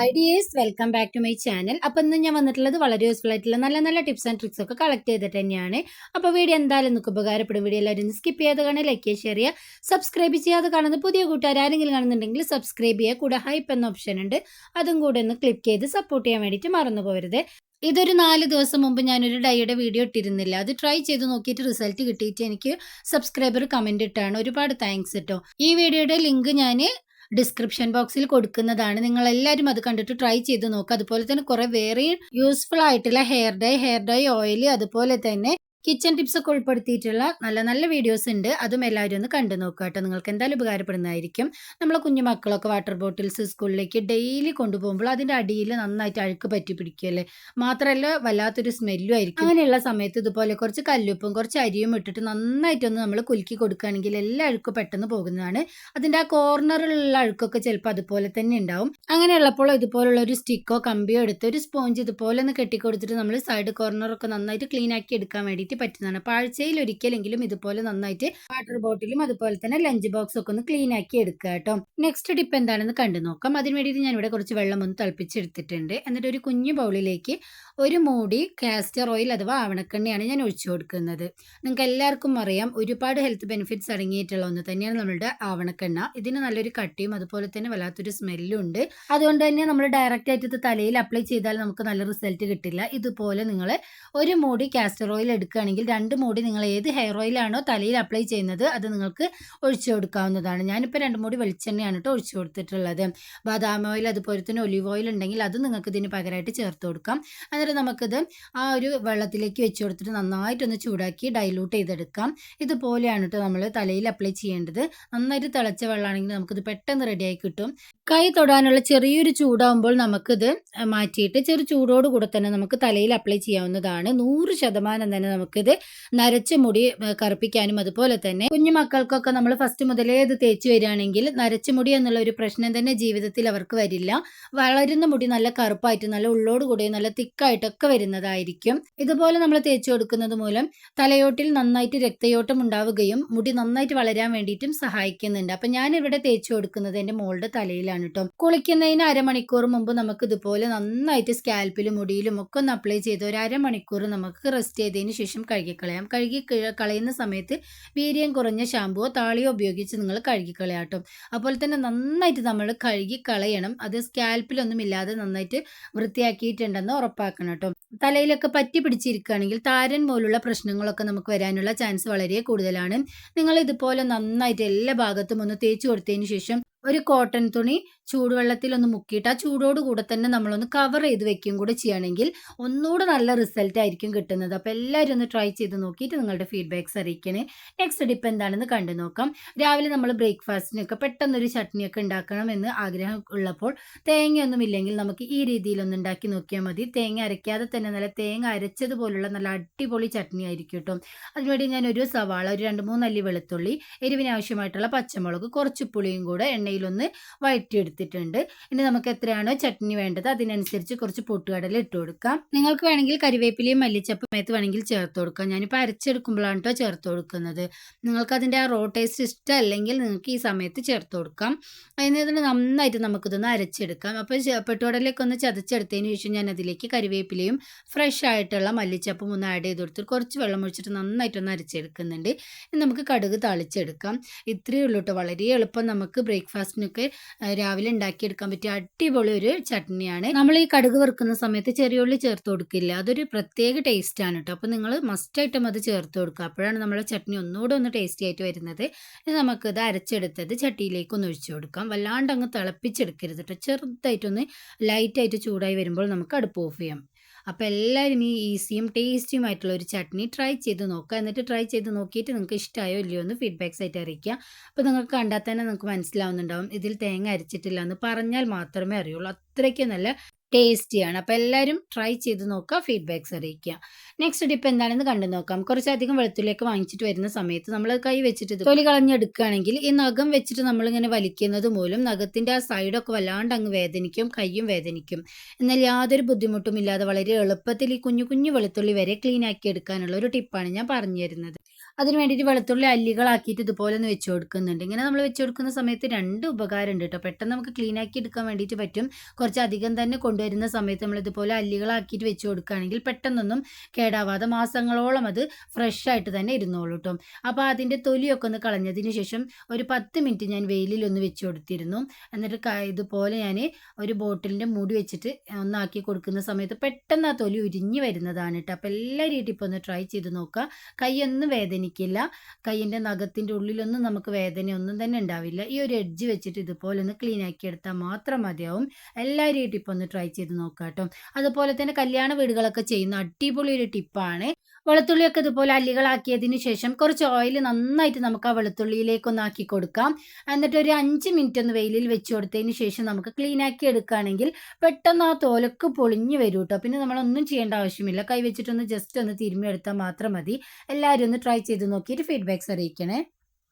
Hi dears welcome back to my channel അപ്പൊ ഇന്ന് ഞാൻ വന്നിട്ടുള്ളത് വളരെ യൂസ്ഫുൾ ആയിട്ടുള്ള നല്ല നല്ല ടിപ്സ് ആൻഡ് ട്രിക്സ് ഒക്കെ കളക്ട് ചെയ്തിട്ട് തന്നെയാണ്. അപ്പൊ വീഡിയോ എന്തായാലും നിങ്ങൾക്ക് ഉപകാരപ്പെടും. വീഡിയോ എല്ലാവരും സ്കിപ്പ് ചെയ്യാതെ കാണുക ലൈക്ക് ചെയ്യുക ഷെയർ ചെയ്യുക. സബ്സ്ക്രൈബ് ചെയ്യാതെ കാണുന്ന പുതിയ കൂട്ടുകാർ ആരെങ്കിലും കാണുന്നുണ്ടെങ്കിൽ സബ്സ്ക്രൈബ് ചെയ്യുക. കൂടെ ഹൈപ്പ് എന്ന ഓപ്ഷൻ ഉണ്ട്. അതും കൂടെ ഒന്ന് ക്ലിക്ക് ചെയ്ത് സപ്പോർട്ട് ചെയ്യാൻ വേണ്ടിയിട്ട് മറന്നു പോകരുത്. ഇതൊരു നാല് ദിവസം മുമ്പ് ഞാനൊരു ഡൈയുടെ വീഡിയോ ഇട്ടിരുന്നില്ല. അത് ട്രൈ ചെയ്ത് നോക്കിയിട്ട് റിസൾട്ട് കിട്ടിയിട്ട് എനിക്ക് സബ്സ്ക്രൈബർ കമന്റ് ഇട്ടാണ്. ഒരുപാട് താങ്ക്സ് കേട്ടോ ഈ വീഡിയോയുടെ ലിങ്ക് ഞാൻ ഡിസ്ക്രിപ്ഷൻ ബോക്സിൽ കൊടുക്കുന്നതാണ്. നിങ്ങൾ എല്ലാവരും അത് കണ്ടിട്ട് ട്രൈ ചെയ്ത് നോക്കുക അതുപോലെ തന്നെ കുറെ വേറെ യൂസ്ഫുൾ ആയിട്ടുള്ള hair dye hair dye oil അതുപോലെ തന്നെ കിച്ചൺ ടിപ്സ് ഒക്കെ ഉൾപ്പെടുത്തിയിട്ടുള്ള നല്ല നല്ല വീഡിയോസ് ഉണ്ട്. അതും എല്ലാവരും ഒന്ന് കണ്ടു നോക്കുക കേട്ടോ. നിങ്ങൾക്ക് എന്തായാലും ഉപകാരപ്പെടുന്നതായിരിക്കും. നമ്മളെ കുഞ്ഞു മക്കളൊക്കെ വാട്ടർ ബോട്ടിൽസ് സ്കൂളിലേക്ക് ഡെയിലി കൊണ്ടുപോകുമ്പോൾ അതിന്റെ അടിയിൽ നന്നായിട്ട് അഴുക്ക് പറ്റി പിടിക്കുകയല്ലേ മാത്രമല്ല വല്ലാത്തൊരു സ്മെല്ലും ആയിരിക്കും. അങ്ങനെയുള്ള സമയത്ത് ഇതുപോലെ കുറച്ച് കല്ലുപ്പും കുറച്ച് അരിയും ഇട്ടിട്ട് നന്നായിട്ടൊന്ന് നമ്മൾ കുലുക്കി കൊടുക്കുകയാണെങ്കിൽ എല്ലാ അഴുക്കും പെട്ടെന്ന് പോകുന്നതാണ്. അതിന്റെ ആ കോർണറിലുള്ള അഴുക്കൊക്കെ ചിലപ്പോൾ അതുപോലെ തന്നെ ഉണ്ടാവും. അങ്ങനെയുള്ളപ്പോൾ ഇതുപോലുള്ള ഒരു സ്റ്റിക്കോ കമ്പിയോ എടുത്ത് ഒരു സ്പോഞ്ച് ഇതുപോലെ ഒന്ന് കെട്ടിക്കൊടുത്തിട്ട് നമ്മൾ സൈഡ് കോർണറൊക്കെ നന്നായിട്ട് ക്ലീൻ ആക്കി എടുക്കാൻ വേണ്ടിയിട്ട് പറ്റുന്നതാണ്. അപ്പോൾ ആഴ്ചയിൽ ഒരിക്കലെങ്കിലും ഇതുപോലെ നന്നായിട്ട് വാട്ടർ ബോട്ടിലും അതുപോലെ തന്നെ ലഞ്ച് ബോക്സ് ഒക്കെ ഒന്ന് ക്ലീൻ ആക്കി എടുക്കുക കേട്ടോ. നെക്സ്റ്റ് ടിപ്പ് എന്താണെന്ന് കണ്ടു നോക്കാം. അതിന് വേണ്ടിയിട്ട് ഞാൻ ഇവിടെ കുറച്ച് വെള്ളം ഒന്ന് തിളപ്പിച്ചെടുത്തിട്ടുണ്ട്. എന്നിട്ട് ഒരു കുഞ്ഞു ബൗളിലേക്ക് ഒരു മൂടി കാസ്റ്റർ ഓയിൽ അഥവാ ആവണക്കെണ്ണയാണ് ഞാൻ ഒഴിച്ചു കൊടുക്കുന്നത്. നിങ്ങൾക്ക് എല്ലാവർക്കും അറിയാം ഒരുപാട് ഹെൽത്ത് ബെനിഫിറ്റ്സ് അടങ്ങിയിട്ടുള്ള ഒന്ന് തന്നെയാണ് നമ്മളുടെ ആവണക്കെണ്ണ. ഇതിന് നല്ലൊരു കട്ടിയും അതുപോലെ തന്നെ വല്ലാത്തൊരു സ്മെല്ലും ഉണ്ട്. അതുകൊണ്ട് തന്നെ നമ്മൾ ഡയറക്റ്റ് ആയിട്ട് ഇത് തലയിൽ അപ്ലൈ ചെയ്താൽ നമുക്ക് നല്ല റിസൾട്ട് കിട്ടില്ല. ഇതുപോലെ നിങ്ങൾ ഒരു മൂടി കാസ്റ്റർ ഓയിൽ എടുക്കുകയാണെങ്കിൽ രണ്ട് മൂടി നിങ്ങൾ ഏത് ഹെയർ ഓയിലാണോ തലയിൽ അപ്ലൈ ചെയ്യുന്നത് അത് നിങ്ങൾക്ക് ഒഴിച്ചു കൊടുക്കാവുന്നതാണ്. ഞാനിപ്പോൾ രണ്ട് മൂടി വെളിച്ചെണ്ണയാണ് കേട്ടോ ഒഴിച്ചു കൊടുത്തിട്ടുള്ളത്. ബദാം ഓയിൽ അതുപോലെ തന്നെ ഒലിവ് ഓയിൽ ഉണ്ടെങ്കിൽ അത് നിങ്ങൾക്ക് ഇതിന് പകരമായിട്ട് ചേർത്ത് കൊടുക്കാം. എന്നിട്ട് നമുക്കിത് ആ ഒരു വെള്ളത്തിലേക്ക് വെച്ച് കൊടുത്തിട്ട് നന്നായിട്ടൊന്ന് ചൂടാക്കി ഡൈലൂട്ട് ചെയ്തെടുക്കാം. ഇതുപോലെയാണ് കേട്ടോ നമ്മൾ തലയിൽ അപ്ലൈ ചെയ്യേണ്ടത്. നന്നായിട്ട് തിളച്ച വെള്ളമാണെങ്കിൽ നമുക്കിത് പെട്ടെന്ന് റെഡിയായി കിട്ടും. കൈ തൊടാനുള്ള ചെറിയൊരു ചൂടാകുമ്പോൾ നമുക്കിത് മാറ്റിയിട്ട് ചെറു ചൂടോട് കൂടെ തന്നെ നമുക്ക് തലയിൽ അപ്ലൈ ചെയ്യാവുന്നതാണ്. നൂറ് ശതമാനം തന്നെ നമുക്കിത് നരച്ച മുടി കറുപ്പിക്കാനും അതുപോലെ തന്നെ കുഞ്ഞു മക്കൾക്കൊക്കെ നമ്മൾ ഫസ്റ്റ് മുതലേ ഇത് തേച്ച് വരികയാണെങ്കിൽ നരച്ച മുടി എന്നുള്ള ഒരു പ്രശ്നം തന്നെ ജീവിതത്തിൽ അവർക്ക് വരില്ല. വളരുന്ന മുടി നല്ല കറുപ്പായിട്ട് നല്ല ഉള്ളോട് കൂടി നല്ല തിക്കായിട്ടൊക്കെ വരുന്നതായിരിക്കും. ഇതുപോലെ നമ്മൾ തേച്ച് കൊടുക്കുന്നത് മൂലം തലയോട്ടിൽ നന്നായിട്ട് രക്തയോട്ടം ഉണ്ടാവുകയും മുടി നന്നായിട്ട് വളരാൻ വേണ്ടിയിട്ടും സഹായിക്കുന്നുണ്ട്. അപ്പൊ ഞാൻ ഇവിടെ തേച്ച് കൊടുക്കുന്നത് എന്റെ മോളുടെ തലയിലാണ് കേട്ടോ കുളിക്കുന്നതിന് അരമണിക്കൂർ മുമ്പ് നമുക്ക് ഇതുപോലെ നന്നായിട്ട് സ്കാൽപ്പിലും മുടിയിലും ഒക്കെ ഒന്ന് അപ്ലൈ ചെയ്ത് ഒരു അരമണിക്കൂർ നമുക്ക് റെസ്റ്റ് ചെയ്തതിന് ശേഷം കഴുകിക്കളയാം. കഴുകി കളയുന്ന സമയത്ത് വീര്യം കുറഞ്ഞ ഷാമ്പുവോ താളിയോ ഉപയോഗിച്ച് നിങ്ങൾ കഴുകിക്കളയാം കേട്ടോ. അതുപോലെ തന്നെ നന്നായിട്ട് നമ്മൾ കഴുകി കളയണം. അത് സ്കാൽപ്പിലൊന്നും ഇല്ലാതെ നന്നായിട്ട് വൃത്തിയാക്കിയിട്ടുണ്ടെന്ന് ഉറപ്പാക്കണം കേട്ടോ. തലയിലൊക്കെ പറ്റി പിടിച്ചിരിക്കുകയാണെങ്കിൽ താരൻ പോലുള്ള പ്രശ്നങ്ങളൊക്കെ നമുക്ക് വരാനുള്ള ചാൻസ് വളരെ കൂടുതലാണ്. നിങ്ങൾ ഇതുപോലെ നന്നായിട്ട് എല്ലാ ഭാഗത്തും ഒന്ന് തേച്ച് കൊടുത്തതിന് ശേഷം ഒരു കോട്ടൺ തുണി ചൂടുവെള്ളത്തിൽ ഒന്ന് മുക്കിയിട്ട് ആ ചൂടോട് കൂടെ തന്നെ നമ്മളൊന്ന് കവർ ചെയ്ത് വെക്കുകയും കൂടെ ചെയ്യുകയാണെങ്കിൽ ഒന്നുകൂടെ നല്ല റിസൾട്ട് ആയിരിക്കും കിട്ടുന്നത്. അപ്പോൾ എല്ലാവരും ഒന്ന് ട്രൈ ചെയ്ത് നോക്കിയിട്ട് നിങ്ങളുടെ ഫീഡ്ബാക്ക്സ് അറിയിക്കണേ. നെക്സ്റ്റ് ഡിപ്പ് എന്താണെന്ന് കണ്ടു നോക്കാം. രാവിലെ നമ്മൾ ബ്രേക്ക്ഫാസ്റ്റിനൊക്കെ പെട്ടെന്നൊരു ചട്നിയൊക്കെ ഉണ്ടാക്കണം എന്ന് ആഗ്രഹം ഉള്ളപ്പോൾ തേങ്ങയൊന്നും ഇല്ലെങ്കിൽ നമുക്ക് ഈ രീതിയിലൊന്ന് ഉണ്ടാക്കി നോക്കിയാൽ മതി. തേങ്ങ അരയ്ക്കാതെ തന്നെ നല്ല തേങ്ങ അരച്ചതുപോലുള്ള നല്ല അടിപൊളി ചട്നി ആയിരിക്കും കേട്ടോ. അതിനുവേണ്ടി ഞാൻ ഒരു സവാള ഒരു രണ്ട് മൂന്നല്ലി വെളുത്തുള്ളി എരിവിന് ആവശ്യമായിട്ടുള്ള പച്ചമുളക് കുറച്ച് പുളിയും കൂടെ എണ്ണയിലൊന്ന് വഴറ്റിയെടുത്തിട്ടുണ്ട്. ഇനി നമുക്ക് എത്രയാണോ ചട്നി വേണ്ടത് അതിനനുസരിച്ച് കുറച്ച് പൊട്ടുകടല ഇട്ട് കൊടുക്കാം. നിങ്ങൾക്ക് വേണമെങ്കിൽ കരിവേപ്പിലയും മല്ലിച്ചപ്പ് മേത്ത് വേണമെങ്കിൽ ചേർത്ത് കൊടുക്കാം. ഞാനിപ്പോൾ അരച്ചെടുക്കുമ്പോഴാണ് കേട്ടോ ചേർത്ത് കൊടുക്കുന്നത്. നിങ്ങൾക്ക് അതിന്റെ ആ റോ ടേസ്റ്റ് ഇഷ്ടമല്ലെങ്കിൽ നിങ്ങൾക്ക് ഈ സമയത്ത് ചേർത്ത് കൊടുക്കാം. അതിന് നന്നായിട്ട് നമുക്കിതൊന്ന് അരച്ചെടുക്കാം. അപ്പോൾ പെട്ടുകടലൊക്കെ ഒന്ന് ചതച്ചെടുത്തതിന് ശേഷം ഞാൻ അതിലേക്ക് കരിവേപ്പിലയും ഫ്രഷ് ആയിട്ടുള്ള മല്ലിച്ചപ്പും ഒന്ന് ആഡ് ചെയ്ത് കൊടുത്ത് കുറച്ച് വെള്ളം ഒഴിച്ചിട്ട് നന്നായിട്ടൊന്ന് അരച്ചെടുക്കുന്നുണ്ട്. നമുക്ക് കടുക് താളിച്ചെടുക്കാം. ഇത്രയേ ഉള്ളൂ കേട്ടോ വളരെ എളുപ്പം നമുക്ക് ബ്രേക്ക്ഫാസ്റ്റിനൊക്കെ രാവിലെ ഉണ്ടാക്കിയെടുക്കാൻ പറ്റിയ അടിപൊളി ഒരു ചട്നിയാണ്. നമ്മൾ ഈ കടുക് വറുക്കുന്ന സമയത്ത് ചെറിയ ഉള്ളി ചേർത്ത് കൊടുക്കില്ല. അതൊരു പ്രത്യേക ടേസ്റ്റ് ആണ് കേട്ടോ അപ്പോൾ നിങ്ങൾ മസ്റ്റായിട്ടും അത് ചേർത്ത് കൊടുക്കുക. അപ്പോഴാണ് നമ്മളെ ചട്നി ഒന്നുകൂടെ ഒന്ന് ടേസ്റ്റി ആയിട്ട് വരുന്നത്. നമുക്കിത് അരച്ചെടുത്തത് ചട്ടിയിലേക്ക് ഒന്ന് ഒഴിച്ചു കൊടുക്കാം. വല്ലാണ്ട് അങ്ങ് തിളപ്പിച്ചെടുക്കരുത് കേട്ടോ ചെറുതായിട്ടൊന്ന് ലൈറ്റായിട്ട് ചൂടായി വരുമ്പോൾ നമുക്ക് അടുപ്പ് ഓഫ് ചെയ്യാം. അപ്പോൾ എല്ലാവരും ഈ ഈസിയും ടേസ്റ്റിയും ആയിട്ടുള്ള ഒരു ചട്നി ട്രൈ ചെയ്ത് നോക്കുക. എന്നിട്ട് ട്രൈ ചെയ്ത് നോക്കിയിട്ട് നിങ്ങൾക്ക് ഇഷ്ടമായോ ഇല്ലയോ എന്ന് ഫീഡ്ബാക്സ് ആയിട്ട് അറിയിക്കുക. അപ്പോൾ നിങ്ങൾക്ക് കണ്ടാൽ തന്നെ നിങ്ങൾക്ക് മനസ്സിലാവുന്നുണ്ടാവും. ഇതിൽ തേങ്ങ അരച്ചിട്ടില്ല എന്ന് പറഞ്ഞാൽ മാത്രമേ അറിയുള്ളൂ. അത്രയ്ക്ക് നല്ല ടേസ്റ്റിയാണ്. അപ്പോൾ എല്ലാവരും ട്രൈ ചെയ്ത് നോക്കുക ഫീഡ്ബാക്ക്സ് അറിയിക്കുക. നെക്സ്റ്റ് ഡിപ്പ് എന്താണെന്ന് കണ്ടു നോക്കാം. കുറച്ചധികം വെളുത്തുള്ളിയൊക്കെ വാങ്ങിച്ചിട്ട് വരുന്ന സമയത്ത് നമ്മൾ കൈ വെച്ചിട്ട് തൊലി കളഞ്ഞെടുക്കുകയാണെങ്കിൽ ഈ നഖം വെച്ചിട്ട് നമ്മളിങ്ങനെ വലിക്കുന്നത് മൂലം നഖത്തിന്റെ ആ സൈഡൊക്കെ വല്ലാണ്ട് അങ്ങ് വേദനിക്കും കൈയും വേദനിക്കും. എന്നാൽ യാതൊരു ബുദ്ധിമുട്ടും ഇല്ലാതെ വളരെ എളുപ്പത്തിൽ ഈ കുഞ്ഞു കുഞ്ഞു വെളുത്തുള്ളി വരെ ക്ലീൻ ആക്കി എടുക്കാനുള്ള ഒരു ടിപ്പാണ് ഞാൻ പറഞ്ഞു തരുന്നത്. അതിന് വേണ്ടിയിട്ട് വെളുത്തുള്ളി അല്ലികളാക്കിയിട്ട് ഇതുപോലെ ഒന്ന് വെച്ച് കൊടുക്കുന്നുണ്ട്. ഇങ്ങനെ നമ്മൾ വെച്ച് കൊടുക്കുന്ന സമയത്ത് രണ്ട് ഉപകാരം ഉണ്ട് കേട്ടോ പെട്ടെന്ന് നമുക്ക് ക്ലീൻ ആക്കി എടുക്കാൻ വേണ്ടിയിട്ട് പറ്റും. കുറച്ച് അധികം തന്നെ കൊണ്ടുവരുന്ന സമയത്ത് നമ്മൾ ഇതുപോലെ അല്ലികളാക്കിയിട്ട് വെച്ച് കൊടുക്കുകയാണെങ്കിൽ പെട്ടെന്നൊന്നും കേടാവാതെ മാസങ്ങളോളം അത് ഫ്രഷ് ആയിട്ട് തന്നെ ഇരുന്നോളൂ കേട്ടോ അപ്പോൾ അതിന്റെ തൊലിയൊക്കെ ഒന്ന് കളഞ്ഞതിന് ശേഷം ഒരു പത്ത് മിനിറ്റ് ഞാൻ വെയിലിൽ ഒന്ന് വെച്ച് കൊടുത്തിരുന്നു. എന്നിട്ട് ഇതുപോലെ ഞാൻ ഒരു ബോട്ടിലിന്റെ മൂടി വെച്ചിട്ട് ഒന്നാക്കി കൊടുക്കുന്ന സമയത്ത് പെട്ടെന്ന് ആ തൊലി ഉരിഞ്ഞു വരുന്നതാണ് കേട്ടോ അപ്പോൾ എല്ലാവരും ഇപ്പോൾ ഒന്ന് ട്രൈ ചെയ്ത് നോക്കുക. കൈയൊന്നും വേദനിക്കില്ല. കൈയിന്റെ നഖത്തിന്റെ ഉള്ളിലൊന്നും നമുക്ക് വേദന ഒന്നും തന്നെ ഉണ്ടാവില്ല. ഈ ഒരു എഡ്ജ് വെച്ചിട്ട് ഇതുപോലെ ഒന്ന് ക്ലീൻ ആക്കി എടുത്താൽ മാത്രം മതിയാവും. എല്ലാവരും ഈ ടിപ്പ് ഒന്ന് ട്രൈ ചെയ്ത് നോക്കാം കേട്ടോ അതുപോലെ തന്നെ കല്യാണ വീടുകളൊക്കെ ചെയ്യുന്ന അടിപൊളി ഒരു ടിപ്പാണ് വെളുത്തുള്ളിയൊക്കെ ഇതുപോലെ അല്ലികളാക്കിയതിന് ശേഷം കുറച്ച് ഓയിൽ നന്നായിട്ട് നമുക്ക് ആ വെളുത്തുള്ളിയിലേക്ക് ഒന്ന് ആക്കി കൊടുക്കാം. എന്നിട്ട് ഒരു അഞ്ച് മിനിറ്റ് ഒന്ന് വെയിലിൽ വെച്ച് കൊടുത്തതിന് ശേഷം നമുക്ക് ക്ലീൻ ആക്കി എടുക്കുകയാണെങ്കിൽ പെട്ടെന്ന് ആ തോലൊക്കെ പൊളിഞ്ഞു വരും കേട്ടോ. പിന്നെ നമ്മളൊന്നും ചെയ്യേണ്ട ആവശ്യമില്ല. കൈ വെച്ചിട്ടൊന്ന് ജസ്റ്റ് ഒന്ന് തിരുമ്മി എടുത്താൽ മാത്രം മതി. എല്ലാവരും ഒന്ന് ട്രൈ ചെയ്ത് നോക്കിയിട്ട് ഫീഡ്ബാക്ക്സ് അറിയിക്കണേ.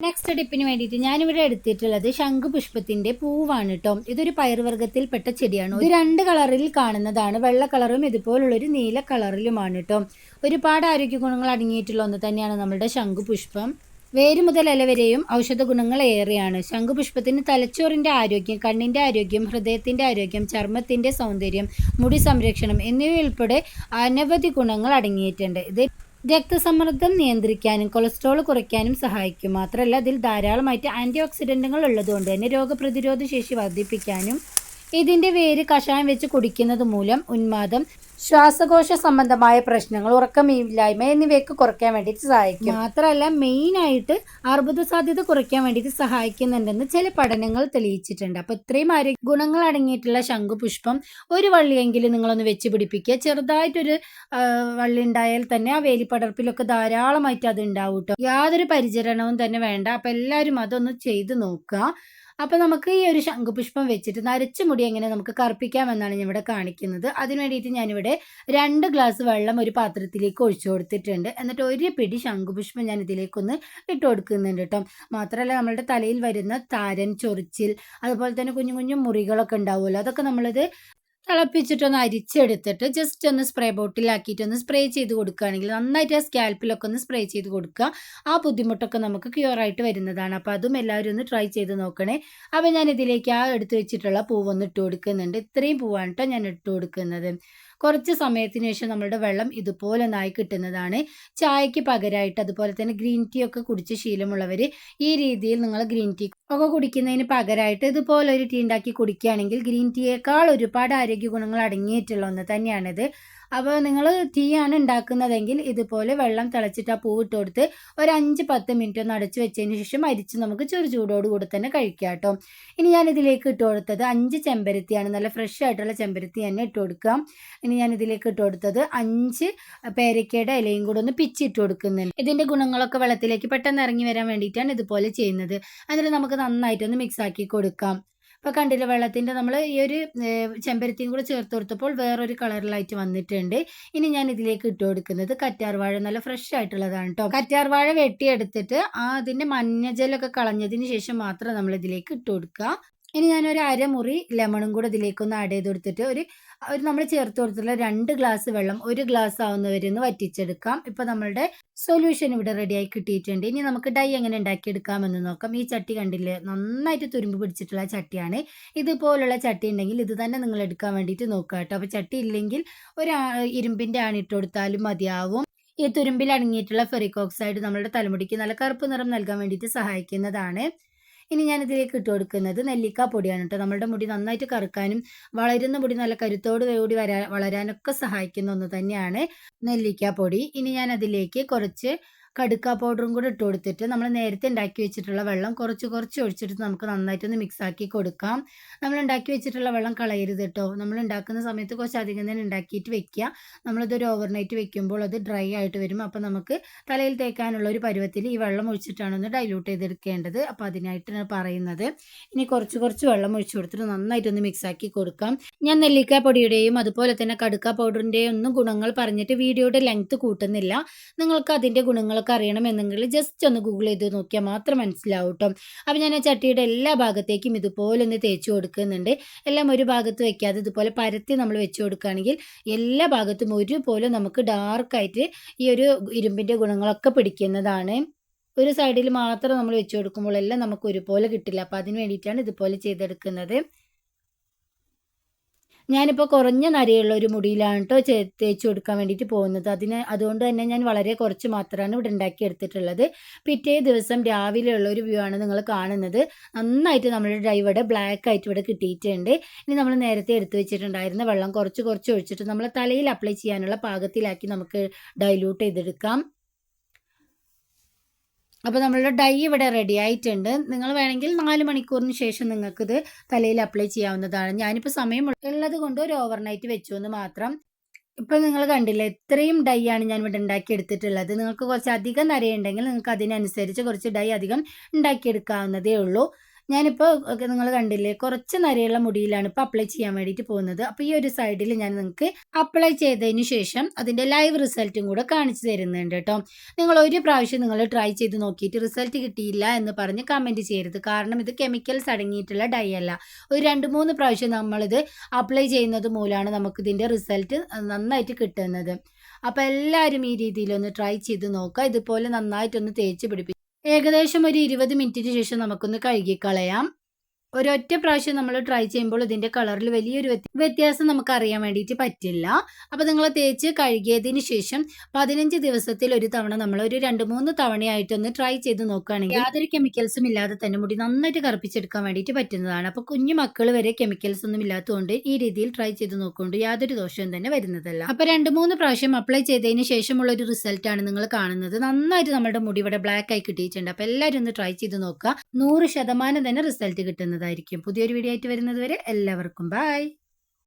നെക്സ്റ്റ് ടിപ്പിന് വേണ്ടിയിട്ട് ഞാനിവിടെ എടുത്തിട്ടുള്ളത് ശംഖുപുഷ്പത്തിന്റെ പൂവാണ് കേട്ടോ ഇതൊരു പയർവർഗത്തിൽപ്പെട്ട ചെടിയാണ്. ഇത് രണ്ട് കളറിൽ കാണുന്നതാണ്. വെള്ള കളറും ഇതുപോലുള്ളൊരു നീല കളറിലുമാണ് കേട്ടോ ഒരുപാട് ആരോഗ്യ ഗുണങ്ങൾ അടങ്ങിയിട്ടുള്ള ഒന്ന് തന്നെയാണ് നമ്മുടെ ശംഖുപുഷ്പം വേര് മുതൽ ഇല വരെയും ഔഷധ ഗുണങ്ങൾ ഏറെയാണ്. ശംഖുപുഷ്പത്തിന് തലച്ചോറിന്റെ ആരോഗ്യം കണ്ണിന്റെ ആരോഗ്യം ഹൃദയത്തിന്റെ ആരോഗ്യം ചർമ്മത്തിന്റെ സൗന്ദര്യം മുടി സംരക്ഷണം എന്നിവയുൾപ്പെടെ അനവധി ഗുണങ്ങൾ അടങ്ങിയിട്ടുണ്ട്. ഇത് രക്തസമ്മർദ്ദം നിയന്ത്രിക്കാനും കൊളസ്ട്രോൾ കുറയ്ക്കാനും സഹായിക്കും. മാത്രമല്ല ഇതിൽ ധാരാളമായിട്ട് ആന്റി ഓക്സിഡന്റുകൾ ഉള്ളതുകൊണ്ട് തന്നെ രോഗപ്രതിരോധ ശേഷി വർദ്ധിപ്പിക്കാനും ഇതിന്റെ വേര് കഷായം വെച്ച് കുടിക്കുന്നത് മൂലം ഉന്മാദം ശ്വാസകോശ സംബന്ധമായ പ്രശ്നങ്ങൾ ഉറക്കമില്ലായ്മ എന്നിവയൊക്കെ കുറയ്ക്കാൻ വേണ്ടിയിട്ട് സഹായിക്കും. മാത്രമല്ല മെയിൻ ആയിട്ട് അർബുദ സാധ്യത കുറയ്ക്കാൻ വേണ്ടിയിട്ട് സഹായിക്കുന്നുണ്ടെന്ന് ചില പഠനങ്ങൾ തെളിയിച്ചിട്ടുണ്ട്. അപ്പോൾ ഇത്രയും ആരോഗ്യ ഗുണങ്ങൾ അടങ്ങിയിട്ടുള്ള ശംഖുപുഷ്പം ഒരു വള്ളിയെങ്കിലും നിങ്ങളൊന്ന് വെച്ച് പിടിപ്പിക്കുക. ചെറുതായിട്ടൊരു വള്ളി ഉണ്ടായാൽ തന്നെ ആ വേലിപ്പടർപ്പിലൊക്കെ ധാരാളമായിട്ട് അത് ഉണ്ടാവും കേട്ടോ യാതൊരു പരിചരണവും തന്നെ വേണ്ട. അപ്പോൾ എല്ലാവരും അതൊന്ന് ചെയ്തു നോക്കുക. അപ്പം നമുക്ക് ഈ ഒരു ശംഖുപുഷ്പം വെച്ചിട്ട് നരച്ച മുടി എങ്ങനെ നമുക്ക് കറുപ്പിക്കാമെന്നാണ് ഞാൻ ഇവിടെ കാണിക്കുന്നത്. അതിന് വേണ്ടിയിട്ട് ഞാനിവിടെ രണ്ട് ഗ്ലാസ് വെള്ളം ഒരു പാത്രത്തിലേക്ക് ഒഴിച്ചു കൊടുത്തിട്ടുണ്ട്. എന്നിട്ട് ഒരു പിടി ശംഖുപുഷ്പം ഞാൻ ഇതിലേക്കൊന്ന് ഇട്ട് കൊടുക്കുന്നുണ്ട് കേട്ടോ. മാത്രമല്ല നമ്മളുടെ തലയിൽ വരുന്ന താരൻ ചൊറിച്ചിൽ അതുപോലെ തന്നെ കുഞ്ഞു കുഞ്ഞു മുറികളൊക്കെ ഉണ്ടാവുമല്ലോ അതൊക്കെ നമ്മളിത് തിളപ്പിച്ചിട്ടൊന്ന് അരിച്ചെടുത്തിട്ട് ജസ്റ്റ് ഒന്ന് സ്പ്രേ ബോട്ടിലാക്കിയിട്ട് ഒന്ന് സ്പ്രേ ചെയ്ത് കൊടുക്കുകയാണെങ്കിൽ നന്നായിട്ട് ആ സ്കാൽപ്പിലൊക്കെ ഒന്ന് സ്പ്രേ ചെയ്ത് കൊടുക്കുക. ആ ബുദ്ധിമുട്ടൊക്കെ നമുക്ക് ക്യൂർ ആയിട്ട് വരുന്നതാണ്. അപ്പോൾ അതും എല്ലാവരും ഒന്ന് ട്രൈ ചെയ്ത് നോക്കണേ. അപ്പോൾ ഞാൻ ഇതിലേക്ക് ആ എടുത്ത് വെച്ചിട്ടുള്ള പൂവൊന്ന് ഇട്ട് കൊടുക്കുന്നുണ്ട്. ഇത്രയും പൂവാണ് കേട്ടോ ഞാൻ ഇട്ട് കൊടുക്കുന്നത്. കുറച്ച് സമയത്തിന് ശേഷം നമ്മളുടെ വെള്ളം ഇതുപോലെ ഒന്നായി കിട്ടുന്നതാണ്. ചായക്ക് പകരമായിട്ട് അതുപോലെ തന്നെ ഗ്രീൻ ടീ ഒക്കെ കുടിച്ച് ശീലമുള്ളവർ ഈ രീതിയിൽ നിങ്ങൾ ഗ്രീൻ ടീ ഒക്കെ കുടിക്കുന്നതിന് പകരമായിട്ട് ഇതുപോലെ ഒരു ടീ ഉണ്ടാക്കി കുടിക്കുകയാണെങ്കിൽ ഗ്രീൻ ടീയേക്കാൾ ഒരുപാട് ആരോഗ്യ ഗുണങ്ങൾ അടങ്ങിയിട്ടുള്ള ഒന്ന് തന്നെയാണിത്. അപ്പോൾ നിങ്ങൾ ആണ് ഉണ്ടാക്കുന്നതെങ്കിൽ ഇതുപോലെ വെള്ളം തിളച്ചിട്ട് ആ പൂവിട്ട് കൊടുത്ത് ഒരു അഞ്ച് പത്ത് മിനിറ്റ് ഒന്ന് അടച്ചു വെച്ചതിന് ശേഷം അരിച്ച് നമുക്ക് ചെറു ചൂടോട് കൂടി തന്നെ കഴിക്കാം കേട്ടോ ഇനി ഞാൻ ഇതിലേക്ക് ഇട്ട് കൊടുത്തത് അഞ്ച് ചെമ്പരത്തിയാണ്. നല്ല ഫ്രഷ് ആയിട്ടുള്ള ചെമ്പരത്തി തന്നെ ഇട്ട് കൊടുക്കാം. ഇനി ഞാൻ ഇതിലേക്ക് ഇട്ട് കൊടുത്തത് അഞ്ച് പേരക്കയുടെ ഇലയും കൂടെ ഒന്ന് പിച്ചിട്ട് കൊടുക്കുന്നുണ്ട് ഇതിന്റെ ഗുണങ്ങളൊക്കെ വെള്ളത്തിലേക്ക് പെട്ടെന്ന് ഇറങ്ങി വരാൻ വേണ്ടിയിട്ടാണ് ഇതുപോലെ ചെയ്യുന്നത്. എന്നിട്ട് നമുക്ക് നന്നായിട്ടൊന്ന് മിക്സ് ആക്കി കൊടുക്കാം. ഇപ്പോൾ കണ്ടില്ല വെള്ളത്തിന്റെ നമ്മൾ ഈ ഒരു ചെമ്പരത്തിയും കൂടെ ചേർത്ത് കൊടുത്തപ്പോൾ വേറൊരു കളറിലായിട്ട് വന്നിട്ടുണ്ട്. ഇനി ഞാൻ ഇതിലേക്ക് ഇട്ട് കൊടുക്കുന്നത് കറ്റാർ വാഴ. നല്ല ഫ്രഷ് ആയിട്ടുള്ളതാണ് കേട്ടോ കറ്റാർവാഴ വെട്ടിയെടുത്തിട്ട് ആ അതിന്റെ മഞ്ഞജലൊക്കെ കളഞ്ഞതിന് ശേഷം മാത്രം നമ്മൾ ഇതിലേക്ക് ഇട്ട് കൊടുക്കുക. ഇനി ഞാനൊരു അരമുറി ലെമണും കൂടെ ഇതിലേക്കൊന്ന് ആഡ് ചെയ്ത് കൊടുത്തിട്ട് ഒരു ഒരു നമ്മൾ ചേർത്ത് കൊടുത്തിട്ടുള്ള രണ്ട് ഗ്ലാസ് വെള്ളം ഒരു ഗ്ലാസ് ആവുന്നവരെ ഒന്ന് വറ്റിച്ചെടുക്കാം. ഇപ്പോൾ നമ്മളുടെ സൊല്യൂഷൻ ഇവിടെ റെഡിയായി കിട്ടിയിട്ടുണ്ട്. ഇനി നമുക്ക് ഡൈ എങ്ങനെ ഉണ്ടാക്കിയെടുക്കാമെന്ന് നോക്കാം. ഈ ചട്ടി കണ്ടില്ലേ? നന്നായിട്ട് തുരുമ്പ് പിടിച്ചിട്ടുള്ള ചട്ടിയാണ്. ഇതുപോലുള്ള ചട്ടി ഉണ്ടെങ്കിൽ ഇത് തന്നെ നിങ്ങൾ എടുക്കാൻ വേണ്ടിയിട്ട് നോക്കുക കേട്ടോ. അപ്പോൾ ചട്ടി ഇല്ലെങ്കിൽ ഒരു ഇരുമ്പിന്റെ ആണിട്ട് കൊടുത്താലും മതിയാവും. ഈ തുരുമ്പിൽ അടങ്ങിയിട്ടുള്ള ഫെറിക്കോക്സൈഡ് നമ്മുടെ തലമുടിക്ക് നല്ല കറുപ്പ് നിറം നൽകാൻ വേണ്ടിയിട്ട് സഹായിക്കുന്നതാണ്. ഇനി ഞാൻ ഇതിലേക്ക് ഇട്ട് കൊടുക്കുന്നത് നെല്ലിക്ക പൊടിയാണ് കേട്ടോ നമ്മുടെ മുടി നന്നായിട്ട് കറുക്കാനും വളരുന്ന മുടി നല്ല കരുത്തോട് കൂടി വരാ വളരാനൊക്കെ സഹായിക്കുന്ന ഒന്ന് തന്നെയാണ് നെല്ലിക്ക പൊടി. ഇനി ഞാൻ അതിലേക്ക് കുറച്ച് കടുക്ക പൗഡറും കൂടെ ഇട്ട് കൊടുത്തിട്ട് നമ്മൾ നേരത്തെ ഉണ്ടാക്കി വെച്ചിട്ടുള്ള വെള്ളം കുറച്ച് കുറച്ച് ഒഴിച്ചിട്ട് നമുക്ക് നന്നായിട്ടൊന്ന് മിക്സ് ആക്കി കൊടുക്കാം. നമ്മൾ ഉണ്ടാക്കി വെച്ചിട്ടുള്ള വെള്ളം കളയരുത് കേട്ടോ നമ്മൾ ഉണ്ടാക്കുന്ന സമയത്ത് കുറച്ച് അധികം തന്നെ ഉണ്ടാക്കിയിട്ട് വെക്കുക നമ്മളിതൊരു ഓവർനൈറ്റ് വെക്കുമ്പോൾ അത് ഡ്രൈ ആയിട്ട് വരും. അപ്പോൾ നമുക്ക് തലയിൽ തേക്കാനുള്ള ഒരു പരുവത്തിൽ ഈ വെള്ളം ഒഴിച്ചിട്ടാണ് ഒന്ന് ഡൈലൂട്ട് ചെയ്തെടുക്കേണ്ടത്. അപ്പോൾ അതിനായിട്ടാണ് പറയുന്നത്. ഇനി കുറച്ച് കുറച്ച് വെള്ളം ഒഴിച്ചു കൊടുത്തിട്ട് നന്നായിട്ടൊന്ന് മിക്സ് ആക്കി കൊടുക്കാം. ഞാൻ നെല്ലിക്ക പൊടിയുടെയും അതുപോലെ തന്നെ കടുക്ക പൗഡറിന്റെയും ഒന്നും ഗുണങ്ങൾ പറഞ്ഞിട്ട് വീഡിയോയുടെ ലെങ്ത് കൂട്ടുന്നില്ല. നിങ്ങൾക്ക് അതിന്റെ ഗുണങ്ങളൊക്കെ കാര്യങ്ങളൊക്കെ അറിയണമെന്നെങ്കിൽ ജസ്റ്റ് ഒന്ന് ഗൂഗിൾ ചെയ്ത് നോക്കിയാൽ മാത്രം മനസ്സിലാവും കേട്ടോ ഞാൻ ആ ചട്ടിയുടെ എല്ലാ ഭാഗത്തേക്കും ഇതുപോലെ ഒന്ന് തേച്ച് കൊടുക്കുന്നുണ്ട്. എല്ലാം ഒരു ഭാഗത്ത് വെക്കാതെ ഇതുപോലെ പരത്തി നമ്മൾ വെച്ച് കൊടുക്കുകയാണെങ്കിൽ എല്ലാ ഭാഗത്തും ഒരുപോലെ നമുക്ക് ഡാർക്കായിട്ട് ഈ ഒരു ഇരുമ്പിന്റെ ഗുണങ്ങളൊക്കെ പിടിക്കുന്നതാണ്. ഒരു സൈഡിൽ മാത്രം നമ്മൾ വെച്ച് കൊടുക്കുമ്പോഴെല്ലാം നമുക്ക് ഒരുപോലെ കിട്ടില്ല. അപ്പോൾ അതിന് വേണ്ടിയിട്ടാണ് ഇതുപോലെ ചെയ്തെടുക്കുന്നത്. ഞാനിപ്പോൾ കുറഞ്ഞ നരയുള്ള ഒരു മുടിയിലാണ് കേട്ടോ ചേ തേച്ച് കൊടുക്കാൻ വേണ്ടിയിട്ട് പോകുന്നത്. അതിന് അതുകൊണ്ട് തന്നെ ഞാൻ വളരെ കുറച്ച് മാത്രമാണ് ഇവിടെ ഉണ്ടാക്കി എടുത്തിട്ടുള്ളത്. പിറ്റേ ദിവസം രാവിലെ ഉള്ള ഒരു വ്യൂ ആണ് നിങ്ങൾ കാണുന്നത്. നന്നായിട്ട് നമ്മുടെ ഡ്രൈവറുടെ ബ്ലാക്ക് ആയിട്ട് ഇവിടെ കിട്ടിയിട്ടുണ്ട്. ഇനി നമ്മൾ നേരത്തെ എടുത്തു വെച്ചിട്ടുണ്ടായിരുന്ന വെള്ളം കുറച്ച് കുറച്ച് ഒഴിച്ചിട്ട് നമ്മൾ തലയിൽ അപ്ലൈ ചെയ്യാനുള്ള പാകത്തിലാക്കി നമുക്ക് ഡൈല്യൂട്ട് ചെയ്തെടുക്കാം. അപ്പോൾ നമ്മളുടെ ഡൈ ഇവിടെ റെഡി ആയിട്ടുണ്ട്. നിങ്ങൾ വേണമെങ്കിൽ നാല് മണിക്കൂറിന് ശേഷം നിങ്ങൾക്ക് ഇത് തലയിൽ അപ്ലൈ ചെയ്യാവുന്നതാണ്. ഞാനിപ്പോൾ സമയം ഉള്ളത് കൊണ്ട് ഒരു ഓവർനൈറ്റ് വെച്ചു എന്ന് മാത്രം. ഇപ്പം നിങ്ങൾ കണ്ടില്ലേ ഇത്രയും ഡൈ ആണ് ഞാൻ ഇവിടെ ഉണ്ടാക്കി എടുത്തിട്ടുള്ളത് നിങ്ങൾക്ക് കുറച്ച് അധികം നരയുണ്ടെങ്കിൽ നിങ്ങൾക്ക് അതിനനുസരിച്ച് കുറച്ച് ഡൈ അധികം ഉണ്ടാക്കിയെടുക്കാവുന്നതേ ഉള്ളൂ. ഞാനിപ്പോൾ നിങ്ങൾ കണ്ടില്ലേ കുറച്ച് നരയുള്ള മുടിയിലാണ് ഇപ്പോൾ അപ്ലൈ ചെയ്യാൻ വേണ്ടിയിട്ട് പോകുന്നത്. അപ്പോൾ ഈ ഒരു സൈഡിൽ ഞാൻ നിങ്ങൾക്ക് അപ്ലൈ ചെയ്തതിന് ശേഷം അതിന്റെ ലൈവ് റിസൾട്ടും കൂടെ കാണിച്ചു തരുന്നുണ്ട് കേട്ടോ നിങ്ങൾ ഒരു പ്രാവശ്യം നിങ്ങൾ ട്രൈ ചെയ്ത് നോക്കിയിട്ട് റിസൾട്ട് കിട്ടിയില്ല എന്ന് പറഞ്ഞ് കമന്റ് ചെയ്യരുത്. കാരണം ഇത് കെമിക്കൽസ് അടങ്ങിയിട്ടുള്ള ഡൈ അല്ല. ഒരു രണ്ട് മൂന്ന് പ്രാവശ്യം നമ്മളിത് അപ്ലൈ ചെയ്യുന്നത് മൂലമാണ് നമുക്കിതിന്റെ റിസൾട്ട് നന്നായിട്ട് കിട്ടുന്നത്. അപ്പോൾ എല്ലാവരും ഈ രീതിയിലൊന്ന് ട്രൈ ചെയ്ത് നോക്കുക. ഇതുപോലെ നന്നായിട്ടൊന്ന് തേച്ച് പിടിപ്പിക്കും ഏകദേശം ഒരു ഇരുപത് മിനിറ്റിന് ശേഷം നമുക്കൊന്ന് കഴുകിക്കളയാം. ഒരൊറ്റ പ്രാവശ്യം നമ്മൾ ട്രൈ ചെയ്യുമ്പോൾ ഇതിന്റെ കളറിൽ വലിയൊരു വ്യത്യാസം നമുക്ക് അറിയാൻ വേണ്ടിയിട്ട് പറ്റില്ല. അപ്പോൾ നിങ്ങൾ തേച്ച് കഴുകിയതിന് ശേഷം പതിനഞ്ച് ദിവസത്തിൽ ഒരു തവണ നമ്മൾ ഒരു രണ്ട് മൂന്ന് തവണയായിട്ടൊന്ന് ട്രൈ ചെയ്ത് നോക്കുകയാണെങ്കിൽ യാതൊരു കെമിക്കൽസും ഇല്ലാതെ തന്നെ മുടി നന്നായിട്ട് കറുപ്പിച്ചെടുക്കാൻ വേണ്ടിയിട്ട് പറ്റുന്നതാണ്. അപ്പോൾ കുഞ്ഞു മക്കൾ വരെ കെമിക്കൽസ് ഒന്നും ഇല്ലാത്തതുകൊണ്ട് ഈ രീതിയിൽ ട്രൈ ചെയ്ത് നോക്കുകൊണ്ട് യാതൊരു ദോഷവും തന്നെ വരുന്നതല്ല. അപ്പോൾ രണ്ട് മൂന്ന് പ്രാവശ്യം അപ്ലൈ ചെയ്തതിന് ശേഷമുള്ള ഒരു റിസൾട്ട് ആണ് നിങ്ങൾ കാണുന്നത്. നന്നായിട്ട് നമ്മുടെ മുടി ഇവിടെ ബ്ലാക്ക് ആയി കിട്ടിയിട്ടുണ്ട്. അപ്പോൾ എല്ലാവരും ഒന്ന് ട്രൈ ചെയ്ത് നോക്കുക. നൂറ് ശതമാനം തന്നെ റിസൾട്ട് കിട്ടുന്നതായിരിക്കും പുതിയൊരു വീഡിയോ ആയിട്ട് വരുന്നത് വരെ എല്ലാവർക്കും ബൈ